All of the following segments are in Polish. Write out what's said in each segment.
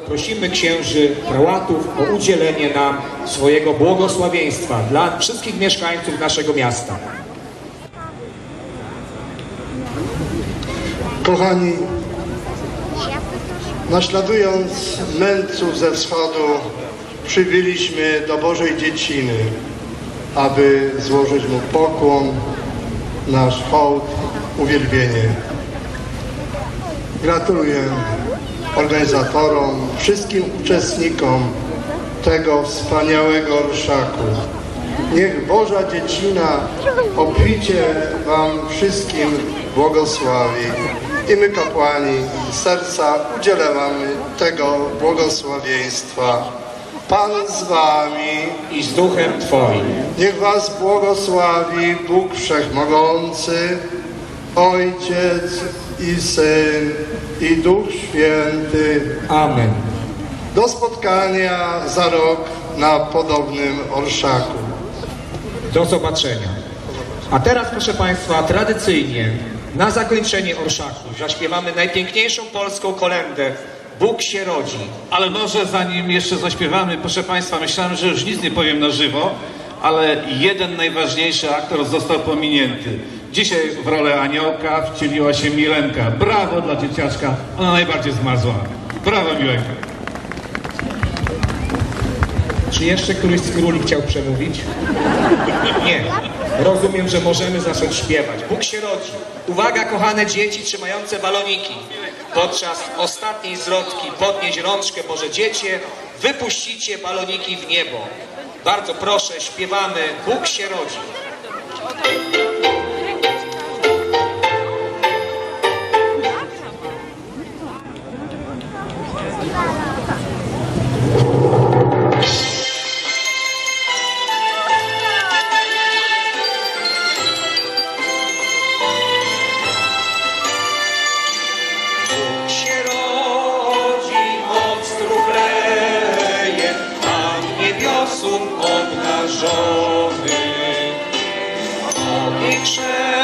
Prosimy księży, prałatów o udzielenie nam swojego błogosławieństwa dla wszystkich mieszkańców naszego miasta. Kochani, naśladując mędrców ze wschodu, przybyliśmy do Bożej Dzieciny, aby złożyć Mu pokłon, nasz hołd, uwielbienie. Gratuluję organizatorom, wszystkim uczestnikom tego wspaniałego orszaku. Niech Boża Dziecina obficie Wam wszystkim błogosławi. I my kapłani serca udzielamy tego błogosławieństwa. Pan z Wami, I z duchem Twoim. niech Was błogosławi Bóg Wszechmogący, Ojciec i Syn i Duch Święty. Amen. Do spotkania za rok na podobnym orszaku. Do zobaczenia. A teraz, proszę Państwa, tradycyjnie na zakończenie orszaku zaśpiewamy najpiękniejszą polską kolendę Bóg się rodzi. Ale może zanim jeszcze zaśpiewamy, proszę Państwa, myślałem, że już nic nie powiem na żywo, ale jeden najważniejszy aktor został pominięty. Dzisiaj w rolę aniołka wcieliła się Milenka. Brawo dla dzieciaczka, ona najbardziej zmarzła. Brawo Milenka. Czy jeszcze któryś z króli chciał przemówić? Nie. Rozumiem, że możemy zacząć śpiewać. Bóg się rodzi. Uwaga, kochane dzieci trzymające baloniki. Podczas ostatniej zwrotki podnieść rączkę, Boże dziecię, wypuścicie baloniki w niebo. Bardzo proszę, śpiewamy Bóg się rodzi. share.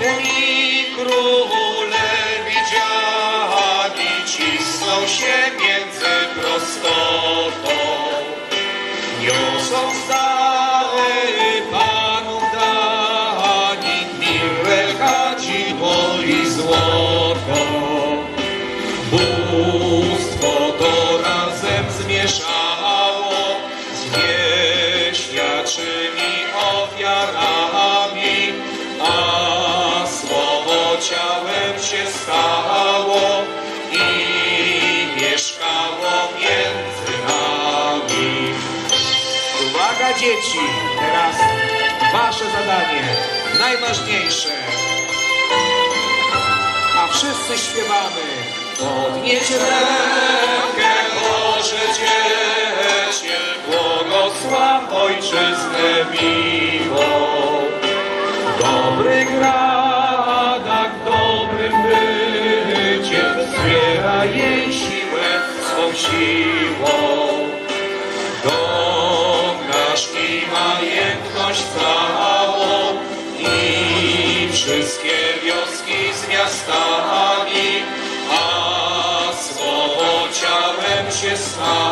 Potem i króle widziani cisną się między prostotą. Niosą stary Panu dani, mirę, kadzidło i złoto. Bóstwo to razem zmieszało z wieśniaczymi Uwaga dzieci, teraz wasze zadanie, najważniejsze. A wszyscy śpiewamy. Podnieś rękę, Boże Dziecię, błogosław Ojczyznę dobrych radach, w dobrym bycie, wspiera jej siłę swą siłą. nami, a słowo ciałem się stało.